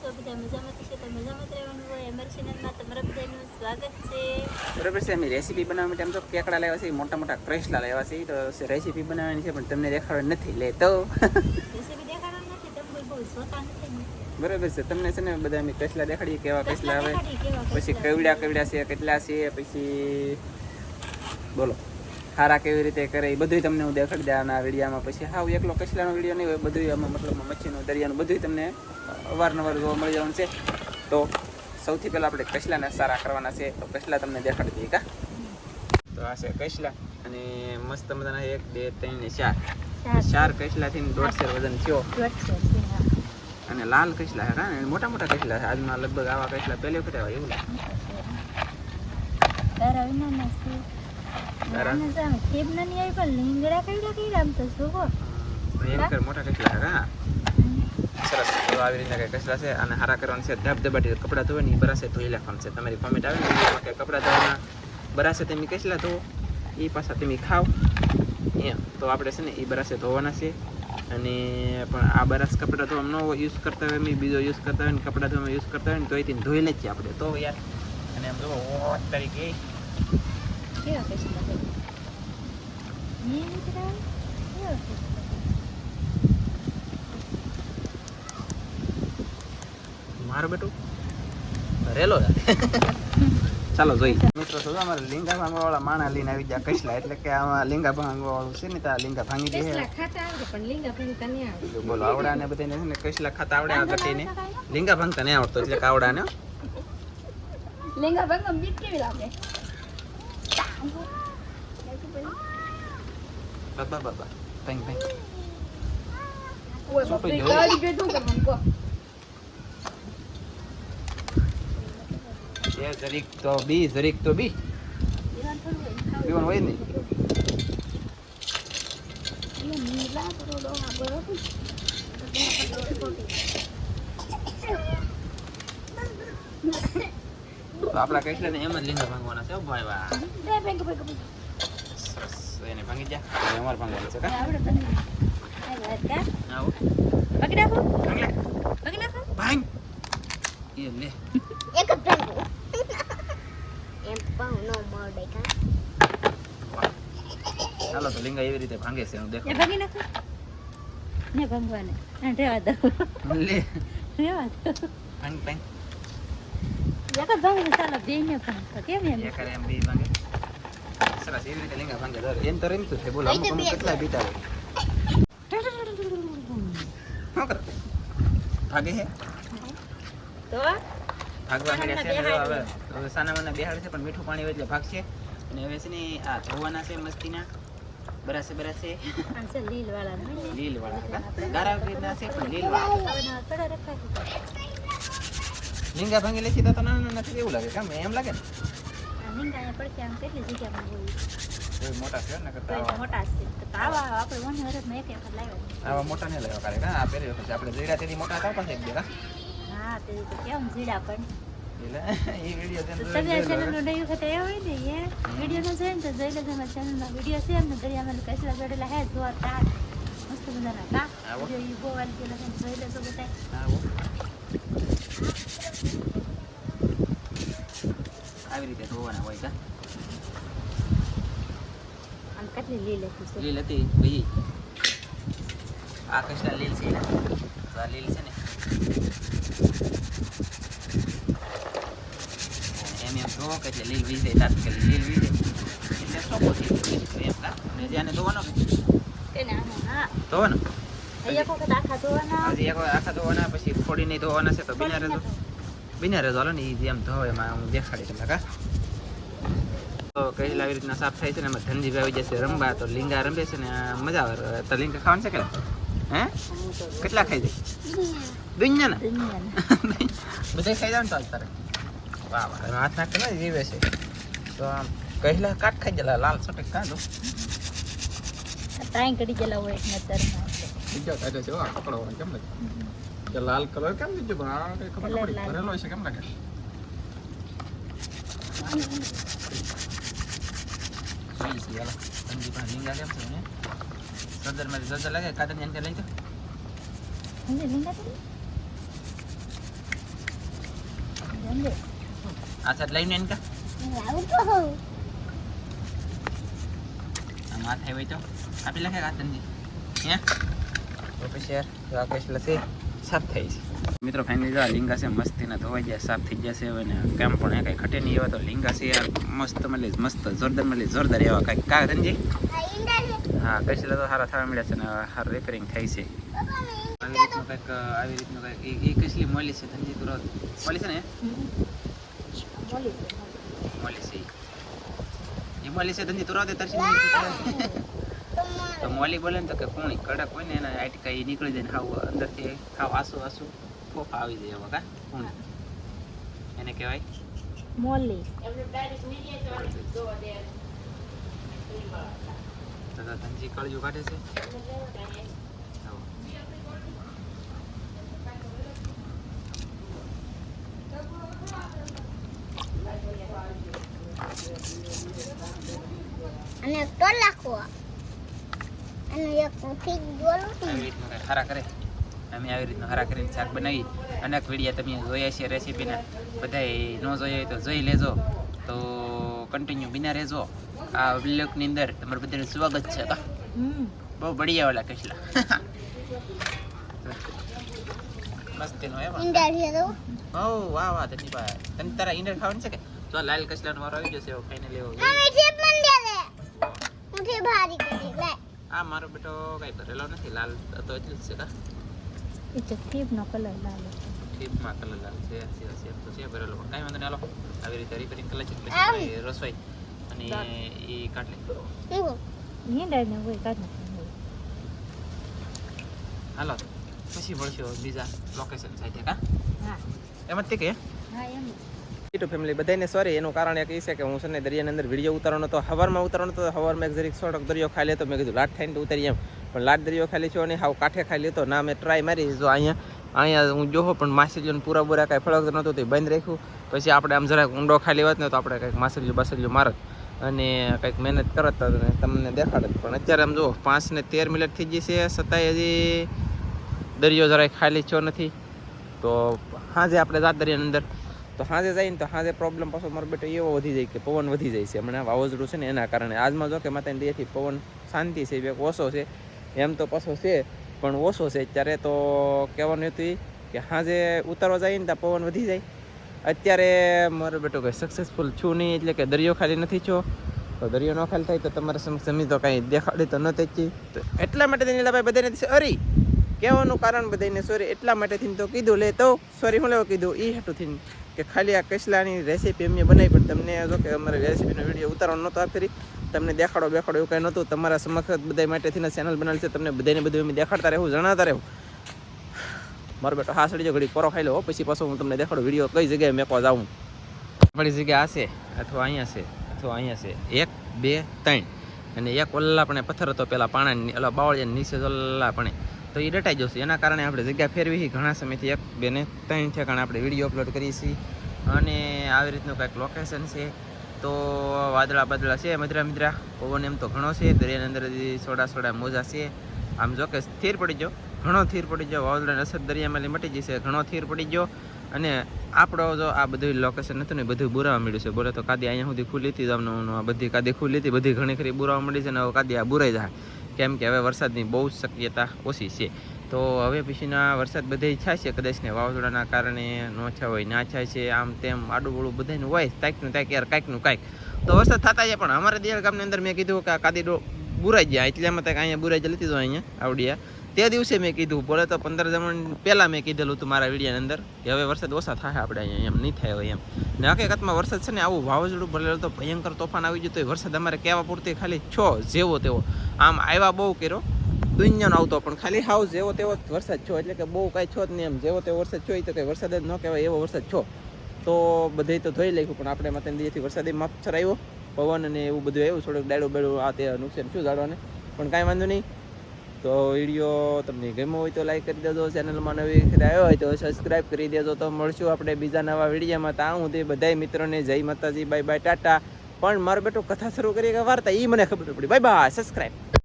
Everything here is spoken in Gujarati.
છો બધા મજામાં તો તો મજામાં રહેવાનું હોય અમારી ચેનલમાં તમારા બધાનું સ્વાગત છે બરાબર છે અમે રેસીપી બનાવવા માટે આમ તો કેકડા લેવા છે મોટા મોટા ક્રેસલા લેવા છે તો રેસીપી બનાવવાની છે પણ તમને દેખાડવા નથી લે તો રેસીપી દેખાડવાની નથી તમે બહુ જોતા નથી બરાબર છે તમને છે ને બધા અમે કસલા દેખાડીએ કેવા કસલા આવે પછી કવડા કવડા છે કેટલા છે પછી બોલો. હારા કેવી રીતે કરે એ બધું તમને હું દેખાડી દે આના વિડીયામાં. પછી હાવ એકલો કચલાનો વીડિયો નહીં હોય બધું આમાં મતલબ મચ્છીનું દરિયાનું બધું તમને અવારનવાર જોવા મળી જવાનું છે. તો સૌથી પહેલાં આપણે કચલાને સારા કરવાના છે તો કચલા તમને દેખાડી દઈએ કા? તો આ છે કચલા અને મસ્ત મજાના એક બે ત્રણ ને ચાર. ચાર. કચલાથી દોઢસેર વજન થયો. હા. અને લાલ કચલા હા મોટા મોટા કચલા છે આજમાં લગભગ આવા કચલા પહેલી વખત આવ્યા એવું લાગે. લીંગડા કઈડા કઈડા આમ તો જોવો. ભયંકર મોટા હા સરસ તો આવી રીતના કંઈ કચરા છે અને હારા કરવાનું છે ધબધબાટી કપડાં ધોવે ને એ બરાસે ધોઈ નાખવાનું છે. તમારી કોમેન્ટ આવે ને એમાં કે કપડાં ધોવાના બરાસે તમે કચલા ધો એ પાછા તમે ખાવ એમ તો આપણે છે ને એ બરાસે ધોવાના છે. અને પણ આ બરાસ કપડાં ધોવામાં ન યુઝ કરતા હોય મેં બીજો યુઝ કરતા હોય ને કપડાં ધોવામાં યુઝ કરતા હોય ને તો એ ધોઈ લે જ છે આપણે. તો યાર અને આમ જો તરીકે કેવા કસલા છે? ને દીકરા, કેવા કસલા છે? મારું બેટું રેલો ચાલો જોઈ મિત્રો શું અમારે લીંગા ભાંગવા વાળા માણા લઈને આવી ગયા કસલા એટલે કે આમાં લીંગા ભાંગવા વાળું છે ને ત્યાં લીંગા ભાંગી દે પણ લીંગા ભાંગતા નહીં આવડે. બોલો આવડા ને બધાને છે ને કસલા ખાતા આવડે આ ગટીને લીંગા ભાંગતા નહીં આવડતો એટલે કાવડા ને હો. ભાંગવા મીઠ કેવી લાગે બાબા બાબા ભાંગ ભાંગ ઓય શું બાપરે, કહ્યું? ગાડી જોઈ શું કરવાનું કહો? એ જરીક તો બી જરીક તો બી દીવાન થોડું હોય, ખાવું. પીવાનું હોય જ નહીં એટલે નીલા થોડો ડોહા બરોબર. તો આપણા કસલા ને એમ જ લીંગા ભાંગવાના છે ભાઈ વાહ. એને ભાંગી જા અમારે ભાંગવાનું છે? ચાલો તો લીંગા એવી રીતે ભાંગે છે દેખો. ભાગી નાખો? ને ભાંગવાને. હા, રહેવા દો. લે. રેવા દો. ભાંગ ભાંગ. એક જ ભાંગવું ચાલો બેયને ભાંગો. કેમ એમ? એ કરે એમ બી ભાંગે સરસ એવી રીતે લીંગા ભાંગે દર એમ તો રમતું છે બોલો અમુક અમુક કેટલા બીતા હોય ભાગે છે તો ભાગવા મળ્યા છે ને હવે હવે સાનામાના બેહાડ છે પણ મીઠું પાણી હોય એટલે ભાગશે અને હવે છે ને આ ધોવાના છે મસ્તીના બરાસે બરાસે લીલ વાળા ને. લીલ વાળા ગારા છે પણ લીલ વાળા હવે ના થોડા રખાય છે. લીંગા ભાંગી લેખી તો નાના નાના નથી એવું લાગે. કામ એમ લાગે લીંગા અહીંયા આમ કેટલી જગ્યામાં હોય. મોટા છે ને કરતા મોટા છે. તો આવા આપણે વન વર્ષમાં એક વખત લાવ્યા આવા મોટા નહીં લેવા કાલે આ પહેલી વખત આપણે જઈડા તેથી મોટા હતા પાછા એક બે હા તે તો કેમ જીડા પણ? એટલે એ વીડિયો તમે વખત આવ્યા હોય ને એ વિડીયોનો જોઈ ને તો જોઈ લેજો અમારા ચેનલમાં વીડિયો છે એમને દરિયામાં કચરા ચડેલા હે જોરદાર. મસ્ત મજાના કા? આવો. રીતે ધોવાના હોય કા આમ કેટલી લીલ હતી લીલ હતી બીજી આ કૃષ્ણ લીલ છે તો આ લીલ છે ને એમ એમ ધોવો કે એટલે લીલ વીજે તાત્કાલિક લીલ વીજે એટલે સોપો થઈ ગયો એમ કા અને જ્યાંને ધોવાનો કે તેને હા ધોવાનો એક વખત આખા ધોવાના હજી એક વાર આખા ધોવાના પછી ફોડી ધોવાના છે તો બિના રેજો. બિના રેજો હાલો ને એ જેમ ધોવે એમાં હું દેખાડી તમને કા? તો કહેલા આવી રીતના સાફ થાય છે ને એમાં ધનજીભાઈ આવી જશે રમવા તો લીંગા રમે છે ને મજા આવે. તો લીંગા ખાવાનું છે કે હે? કેટલા ખાઈ જાય દુનિયાના? બધા ખાઈ જાવ ને તો તારે. વાહ વાહ હાથ નાખતો ને જીવે છે. તો આમ કહેલા કાટ ખાઈ જાય લાલ સટક કાઢો ત્રણ કડી ગયેલા હોય નજરમાં. બીજો કાઢે છે આ પકડો કેમ લાગે કે લાલ કલર કેમ દીધો પણ આ કઈ ખબર પડી ભરેલો છે કેમ લાગે જોઈ છે યાર અંજી પણ લીંગા કેમ છે ને સદરમાં સદર લાગે કાદર ને લઈ તો સમજે લીંગા તો લે આ સાઈડ લઈને એને કા માથે હોય તો આપી લખે કા તંજી હે તો સાફ થઈ છે. મિત્રો ફાઇનલી જો લીંગા છે, મસ્તીના ધોવાઈ ગયા, સાફ થઈ જશે હવે ને કેમ પણ એ કઈ ખટે નહીં એવા તો લિંગા છે યાર. મસ્ત મળી, મસ્ત, જોરદાર મળી, જોરદાર એવા કઈ. કા ધનજી? હા કશી તો સારા થવા મળ્યા છે ને સારું રિપેરિંગ થાય છે. આવી રીતનું કંઈક, આવી રીતનું કંઈક, એ કસલી મળી છે ધનજી તુરત મળી છે ને? મળી છે. એ મળી છે ધનજી તુરત તરસી તો મોલી બોલે ને તો કે કોણી કડક હોય ને એના આટકા એ નીકળી જાય ને હાવ અંદરથી હાવ આસુ આસુ ફોફા આવી જાય એવા કા કોણી એને કહેવાય? મોલી. ધનજી કાઢે છે. અને તો લાખો. અને એક આવી રીતનું કરે? અમે આવી રીતનું હારા કરીને શાક બનાવી. અનેક વિડીયા તમે જોયા છે રેસીપીના. બધાય ન જોયા હોય તો જોઈ લેજો. તો કન્ટિન્યુ બિના રહેજો. આ બ્લોગની અંદર તમારું બધાનું સ્વાગત છે. કા બહુ બઢિયા વાલા કશલા. મસ્તીનો એમાં. ઈંડા છે તો. ઓ વાહ વાહ ભાઈ તને તારા ઈંડર ખાવાનું છે કે? જો લાલ કસલાનો વારો આવી જશે અમે છે પણ દે દે મુઠ્ઠી ભારી કરી લે આ મારો બેટો કઈ ભરેલો નથી લાલ તો એટલું જ છે કા? એ ચકીબ નો કલર લાલ છે ટીપમાં કલર લાલ છે છે છે તો છે ભરેલો. પણ કાંઈ વાંધો નહીં હાલો. આવી રીતે રિપેરિંગ કલર છે. રસોઈ અને એ કાઢ લે શું ઈંડા ને હોય. કાઢ હાલો પછી વળશો બીજા લોકેશન સાથે કા? હા. એમ જ તે કે? હા એમ યુટ્યુબ ફેમિલી બધાને સોરી એનું કારણ એક એ છે કે હું છે ને દરિયાની અંદર વીડિયો ઉતારવાનો તો હવારમાં ઉતારવાનો તો હવારમાં એક જરીક સોટક દરિયો ખાઈ લેતો, મેં કીધું લાટ થઈને ઉતારી એમ. પણ લાટ દરિયો ખાલી છો અને હાવ કાંઠે ખાઈ લેતો, ના, મેં ટ્રાય મારી, જો અહીંયા અહીંયા હું જોહો, પણ માછલીઓને પૂરા પૂરા કાંઈ ફળક નહોતું, તે બંધ રાખ્યું. પછી આપણે આમ જરાક ઊંડો ખાલી હોત ને તો આપણે કંઈક માછલીઓ બાસલીઓ મારત અને કંઈક મહેનત કરત અને તમને દેખાડત. પણ અત્યારે આમ જુઓ પાંચ ને તેર મિનિટ થઈ ગઈ છે છતાંય હજી દરિયો જરાય ખાલી છો નથી. તો હાજે આપણે જાત દરિયાની અંદર તો સાંજે જાય ને તો સાંજે પ્રોબ્લેમ પાછો મારો બેટો એવો વધી જાય કે પવન વધી જાય છે. હમણાં વાવાઝોડું છે ને એના કારણે. આજમાં જો કે માતાની દયાથી પવન શાંતિ છે બે ઓછો છે. એમ તો પાછો છે, પણ ઓછો છે. અત્યારે તો કહેવાનું હતું કે સાંજે ઉતારવા જાય ને ત્યાં પવન વધી જાય. અત્યારે મારો બેટો કંઈ સક્સેસફુલ છું નહીં, એટલે કે દરિયો ખાલી નથી છો તો દરિયો ન ખાલી થાય તો તમારે સમક્ષ જમી તો કાંઈ દેખાડી તો નથી તેચી તો એટલા માટે તેની ભાઈ બધાને અરી કહેવાનું કારણ બધાને સોરી એટલા માટેથી તો કીધું. લે તો સોરી હું લેવા કીધું? એ હેઠું થઈને કે ખાલી આ કસલાની રેસીપી એમને બનાવી, પણ તમને જો કે અમારે રેસીપીનો વીડિયો ઉતારવાનો નહોતો આ ફેરી. તમને દેખાડો, બેખાડો એવું કંઈ નહોતું. તમારા સમક્ષ બધા માટેથી ચેનલ બનાવેલ છે. તમને બધાને બધું અમે દેખાડતા રહેવું જણાતા રહેવું. મારો બેટો હા સડી ઘડી પરો ખાઈ લો પછી પાછો હું તમને દેખાડો વીડિયો કઈ જગ્યાએ મેકવા જાઉં. આપણી જગ્યા આ છે, અથવા અહીંયા છે, અથવા અહીંયા છે. એક, બે, ત્રણ. અને એક ઓલ્લા પણ પથ્થર હતો પેલા પાણા ઓલા બાવળિયા નીચે ઓલ્લા પણ તો એ રટાઈ જશે. એના કારણે આપણે જગ્યા ફેરવી ઘણા સમયથી એક, બે ને ત્રણ ઠેકાણે આપણે વીડિયો અપલોડ કરીએ છીએ અને આવી રીતનું કાંઈક લોકેશન છે. તો વાદળા બાદળા છે, મધરા મધરા. પવન એમ તો ઘણો છે. દરિયાની અંદર સોડા સોડા મોજા છે. આમ જો કે સ્થિર પડી ગયો. ઘણો થીર પડી ગયો. વાદળાની અસર દરિયામાં મટી જશે ઘણો થીર પડી ગયો. અને આપણો જો આ બધું લોકેશન હતું ને બધું બુરાવા મળ્યું છે. બોલે તો કાદી અહીંયા સુધી ખુલી હતી તમને આ બધી કાદી ખુલી હતી. બધી ઘણી ખરી બુરાવા મળી છે ને કાદી આ બુરાઈ જાય. કેમ કે હવે વરસાદની બહુ જ શક્યતા ઓછી છે. તો હવે પછીના વરસાદ બધે થાય છે, કદાચ ને વાવાઝોડાના કારણે નોછા હોય, ના થાય છે, આમ તેમ આડું બળું બધાનું હોય કાંઈકનું કાંઈક યાર કાંઈકનું કાંઈક. તો વરસાદ થતા છે પણ અમારા દિયાળ ગામની અંદર મેં કીધું કે કાદી બુરાઈ ગયા એટલે એમાં ત્યાં અહીંયા બુરાઈ લીધી તો અહીંયા, આવડિયા. તે દિવસે મેં કીધું બોલે તો પંદર જમણ પહેલાં મેં કીધેલું હતું મારા વિડીયાની અંદર કે હવે વરસાદ ઓછા થાય આપણે અહીંયા, એમ નહીં થાય હોય એમ. ને હકીકતમાં વરસાદ છે ને આવું વાવાઝોડું ભરેલું તો ભયંકર તોફાન આવી ગયું તો એ વરસાદ અમારે કહેવા પૂરતી ખાલી છો જેવો તેવો. આમ આવ્યા બહુ કર્યો, દુનિયાનો આવતો પણ ખાલી હાવ જેવો તેવો વરસાદ છો, એટલે કે બહુ કાંઈ છો જ નહીં એમ. જેવો તેવો વરસાદ છો તો કંઈ વરસાદ જ ન કહેવાય, એવો વરસાદ છો. તો બધે તો ધોઈ લખ્યું, પણ આપણે માતા દીથી વરસાદી માપસર આવ્યો, પવન અને એવું બધું આવ્યું, થોડુંક ડાયડું બેડું આ તે નુકસાન શું જાડવાને પણ કાંઈ વાંધો નહીં. તો વીડિયો તમને ગમ્યો હોય તો લાઈક કરી દેજો ચેનલમાં નવી આવ્યો હોય તો સબસ્ક્રાઈબ કરી દેજો. તો મળશું આપણે બીજા નવા વિડીયોમાં. તો હું તે બધાય મિત્રોને જય માતાજી બાય બાય ટાટા. પણ મારો બેટો કથા શરૂ કરી કે વાર્તા એ મને ખબર પડી. Bye bye subscribe